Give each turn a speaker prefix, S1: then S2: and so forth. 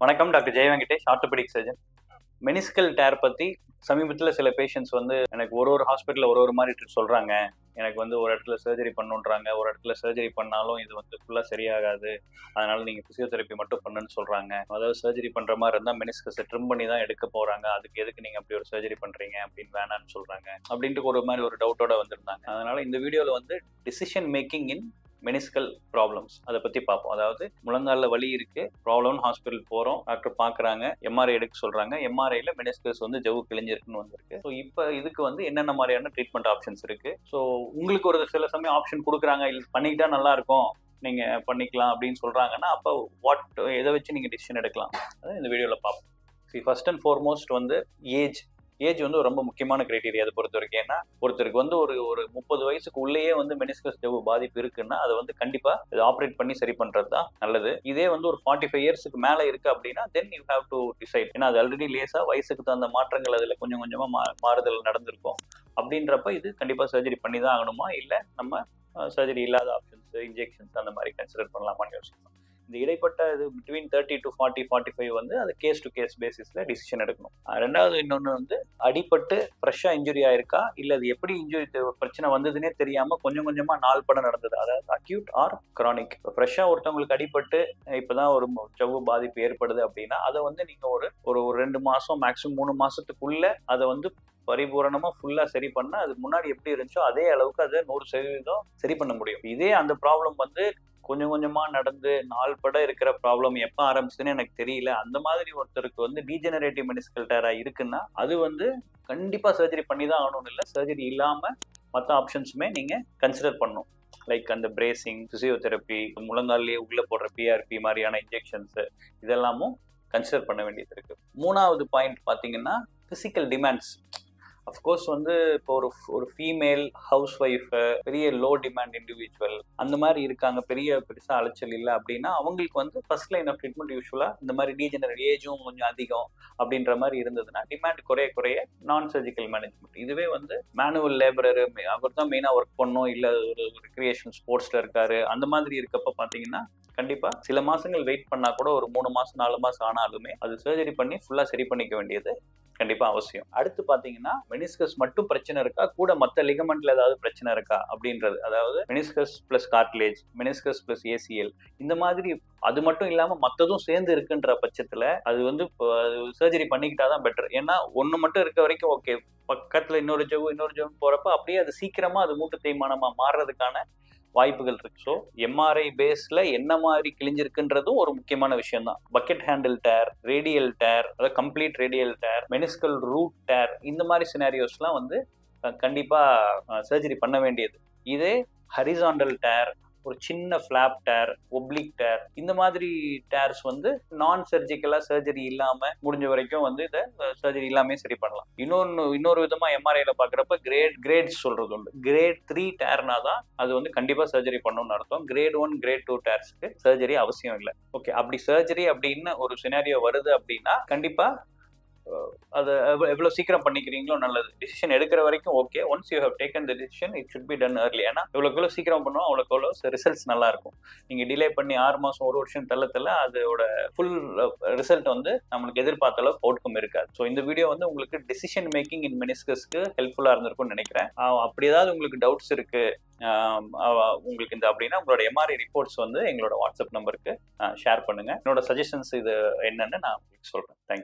S1: வணக்கம் doctor Jaya Venkatesh orthopaedic surgeon. Meniscal tear பற்றி சமீபத்தில் சில பேஷண்ட்ஸ் வந்து எனக்கு ஒரு ஒரு ஹாஸ்பிட்டலில் ஒரு ஒரு மாதிரி சொல்கிறாங்க எனக்கு வந்து ஒரு இடத்துல சர்ஜரி பண்ணுன்றாங்க. ஒரு இடத்துல சர்ஜரி பண்ணாலும் இது வந்து ஃபுல்லாக சரியாகாது. அதனால நீங்கள் ஃபிசியோதெரப்பி மட்டும் பண்ணுன்னு சொல்கிறாங்க அதாவது சர்ஜரி பண்ணுற மாதிரி இருந்தால் மெனிஸ்கஸை ட்ரிம் பண்ணி தான் எடுக்க போகிறாங்க அதுக்கு எதுக்கு நீங்கள் அப்படி ஒரு சர்ஜரி பண்ணுறீங்க அப்படின்னு வேணான்னு சொல்கிறாங்க அப்படின்ட்டு ஒரு மாதிரி ஒரு டவுட்டோட வந்திருந்தாங்க. அதனால இந்த வீடியோவில் வந்து decision making in meniscal problems அதை பற்றி பார்ப்போம். அதாவது முழங்காலில் வலி இருக்கு. ப்ராப்ளம்னு ஹாஸ்பிட்டல் போகிறோம் டாக்டர் பார்க்குறாங்க. எம்ஆர்ஐ எடுக்க சொல்கிறாங்க எம்ஆர்ஐல மெனிஸ்கஸ் வந்து ஜவு கிழிஞ்சிருக்குன்னு வந்திருக்கு. ஸோ இப்போ இதுக்கு வந்து என்னென்ன மாதிரியான ட்ரீட்மெண்ட் ஆப்ஷன்ஸ் இருக்கு? ஸோ உங்களுக்கு ஒரு சில சமயம் ஆப்ஷன் கொடுக்குறாங்க. இல்லை பண்ணிக்கிட்டா நல்லா இருக்கும். நீங்க பண்ணிக்கலாம் அப்படின்னு சொல்றாங்கன்னா அப்போ வாட் எதை வச்சு நீங்க டிசிஷன் எடுக்கலாம்? அதை இந்த வீடியோவில் பார்ப்போம். ஃபர்ஸ்ட் அண்ட் ஃபார்மோஸ்ட் வந்து ஏஜ் ஏஜ் வந்து ரொம்ப முக்கியமான கிரைட்டீரியா அதை பொறுத்த வரைக்கும். ஏன்னா ஒருத்தருக்கு வந்து ஒரு ஒரு முப்பது வயசுக்கு உள்ளேயே வந்து மெனிஸ்கஸ் ஜவ்வு பாதிப்பு இருக்குன்னா அதை வந்து கண்டிப்பா இது ஆப்ரேட் பண்ணி சரி பண்றது தான் நல்லது. இதே வந்து ஒரு ஃபார்ட்டி ஃபைவ் இயர்ஸ்க்கு மேல இருக்கு அப்படின்னா then you have to decide ஏன்னா அது ஆல்ரெடி லேசா வயசுக்கு தகுந்த மாற்றங்கள் அதுல கொஞ்சம் கொஞ்சமா மா மாறுதல் நடந்திருக்கும். அப்படின்றப்ப இது கண்டிப்பா சர்ஜரி பண்ணி தான் ஆகணுமா? இல்லை நம்ம சர்ஜரி இல்லாத ஆப்ஷன்ஸ் இன்ஜெக்ஷன்ஸ் அந்த மாதிரி கன்சிடர் பண்ணலாமான்னு யோசிக்கணும் இந்த இடைப்பட்ட இது between thirty to forty forty five வந்து அது கேஸ் டு கேஸ் பேசிஸில் டிசிஷன் எடுக்கணும். ரெண்டாவது இன்னொன்று வந்து அடிபட்டு ஃப்ரெஷ்ஷாக இன்ஜுரி ஆயிருக்கா? இல்லை அது எப்படி இன்ஜுரி பிரச்சனை வந்ததுன்னே தெரியாமல் கொஞ்சம் கொஞ்சமாக நாள் படம் நடந்தது? அதாவது அக்யூட் ஆர் க்ரானிக் இப்போ ஃப்ரெஷ்ஷாக ஒருத்தவங்களுக்கு அடிப்பட்டு இப்போ தான் ஒரு சவ்வு பாதிப்பு ஏற்படுது அப்படின்னா அதை வந்து நீங்கள் ஒரு ஒரு ஒரு ரெண்டு மாதம் மேக்ஸிமம் மூணு மாதத்துக்குள்ளே அதை வந்து பரிபூரணமாக ஃபுல்லாக சரி பண்ணால் அது முன்னாடி எப்படி இருந்துச்சோ அதே அளவுக்கு அதை நூறு சதவீதம் சரி பண்ண முடியும். இதே அந்த ப்ராப்ளம் வந்து கொஞ்சம் கொஞ்சமா நடந்து நாள் பட இருக்கிற ப்ராப்ளம் எப்போ ஆரம்பிச்சுன்னு எனக்கு தெரியல. அந்த மாதிரி ஒருத்தருக்கு வந்து டீஜெனரேட்டிவ் மெனிஸ்கல் டேரா இருக்குன்னா அது வந்து கண்டிப்பா சர்ஜரி பண்ணி தான் ஆகணும்னு இல்லை. சர்ஜரி இல்லாம மற்ற ஆப்ஷன்ஸுமே நீங்க கன்சிடர் பண்ணணும். லைக் அந்த பிரேசிங் பிசியோதெரப்பி முழங்கால்லேயே உள்ள போடுற பிஆர்பி மாதிரியான இன்ஜெக்ஷன்ஸ் இதெல்லாமும் கன்சிடர் பண்ண வேண்டியது இருக்கு. மூணாவது பாயிண்ட் பார்த்தீங்கன்னா பிசிக்கல் டிமாண்ட்ஸ் அஃப்கோர்ஸ் வந்து இப்போ ஒரு ஒரு ஃபீமேல் ஹவுஸ் ஒய்ஃபு பெரிய லோ டிமாண்ட் இண்டிவிஜுவல் அந்த மாதிரி இருக்காங்க. பெரிய பெருசாக அலைச்சல் இல்லை அப்படின்னா அவங்களுக்கு வந்து ஃபர்ஸ்ட் லைன் ஆஃப் ட்ரீட்மெண்ட் யூஸ்வலாக இந்த மாதிரி டீஜெனரேட் ஏஜும் கொஞ்சம் அதிகம் அப்படின்ற மாதிரி இருந்ததுன்னா டிமாண்ட் குறைய குறைய நான் சர்ஜிக்கல் மேனேஜ்மெண்ட் இதுவே வந்து மேனுவல் லேபரர் அவர் தான் மெயினாக ஒர்க் பண்ணணும். இல்லை ஒரு ரிக்ரியேஷன் ஸ்போர்ட்ஸில் இருக்காரு. அந்த மாதிரி இருக்கப்ப பார்த்தீங்கன்னா கண்டிப்பாக சில மாதங்கள் வெயிட் பண்ணால் கூட ஒரு மூணு மாதம் நாலு மாதம் ஆனாலுமே அது சர்ஜரி பண்ணி ஃபுல்லாக சரி பண்ணிக்க வேண்டியது கண்டிப்பா அவசியம். அடுத்து பாத்தீங்கன்னா மெனிஸ்கஸ் மட்டும் பிரச்சனை இருக்கா? கூட மத்த லிகமெண்ட்ல ஏதாவது பிரச்சனை இருக்கா? அப்படின்றது. அதாவது meniscus plus cartilage meniscus plus ACL இந்த மாதிரி அது மட்டும் இல்லாம மத்ததும் சேர்ந்து இருக்குன்ற பட்சத்துல அது வந்து சர்ஜரி பண்ணிக்கிட்டாதான் பெட்டர் ஏன்னா ஒன்று மட்டும் இருக்க வரைக்கும் ஓகே பக்கத்துல இன்னொரு ஜவு இன்னொரு ஜவு போறப்ப அப்படியே அது சீக்கிரமா அது மூட்டு தேய்மானமா மாறுறதுக்கான வாய்ப்புகள் இருக்கு. ஸோ எம்ஆர்ஐ பேஸ்ல என்ன மாதிரி கிழிஞ்சிருக்குன்றதும் ஒரு முக்கியமான விஷயம் தான் bucket handle tear radial tear அதாவது complete radial tear meniscal root tear இந்த மாதிரி சினாரியோஸ்லாம் வந்து கண்டிப்பாக சர்ஜரி பண்ண வேண்டியது. இதே ஹரிசாண்டல் டேர் ஒரு சின்ன ஃபிளாப் டேர் ஒப்ளிக் டேர் இந்த மாதிரி டேர்ஸ் வந்து நான் சர்ஜிக்கலா சர்ஜரி இல்லாம முடிஞ்ச வரைக்கும் வந்து இதை சர்ஜரி இல்லாமே சரி பண்ணலாம். இன்னொன்று இன்னொரு விதமா எம்ஆர்ஐல பாக்குறப்ப கிரேட் கிரேட்ஸ் சொல்றது உண்டு. கிரேட் த்ரீ டேர்னா தான் அது வந்து கண்டிப்பா சர்ஜரி பண்ணணும்னு அர்த்தம். கிரேட் ஒன் கிரேட் டூ டேர்ஸ்க்கு சர்ஜரி அவசியம் இல்லை. ஓகே அப்படி சர்ஜரி அப்படின்னு ஒரு சினாரியோ வருது அப்படின்னா கண்டிப்பா அது எவ்வளோ எவ்வளவு சீக்கிரம் பண்ணிக்கிறீங்களோ நல்லது. டிசிஷன் எடுக்கிற வரைக்கும் okay once you have taken the decision it should be done early ஏன்னா எவ்வளோக்கு எவ்வளோ சீக்கிரம் பண்ணுவோம் அவ்வளோக்கு எவ்வளோ ரிசல்ட்ஸ் நல்லா இருக்கும் நீங்கள் டிலே பண்ணி ஆறு மாதம் ஒரு வருஷம் தள்ள தள்ள அதோட ஃபுல் ரிசல்ட் uh, வந்து நம்மளுக்கு எதிர்பார்த்த அளவுக்கு அவுட்கம் இருக்காது. ஸோ இந்த வீடியோ வந்து உங்களுக்கு டிசிஷன் மேக்கிங் இன் மினிஸ்கஸ்க்கு ஹெல்ப்ஃபுல்லாக இருந்திருக்கும்னு நினைக்கிறேன். அப்படி ஏதாவது உங்களுக்கு டவுட்ஸ் இருக்குது உங்களுக்கு இந்த அப்படின்னா உங்களோட எம்ஆர்ஐ ரிப்போர்ட்ஸ் வந்து எங்களோட வாட்ஸ்அப் நம்பருக்கு ஷேர் பண்ணுங்கள் என்னோட சஜஷன்ஸ் இது என்னன்னு நான் உங்களுக்கு சொல்கிறேன் தேங்க்யூ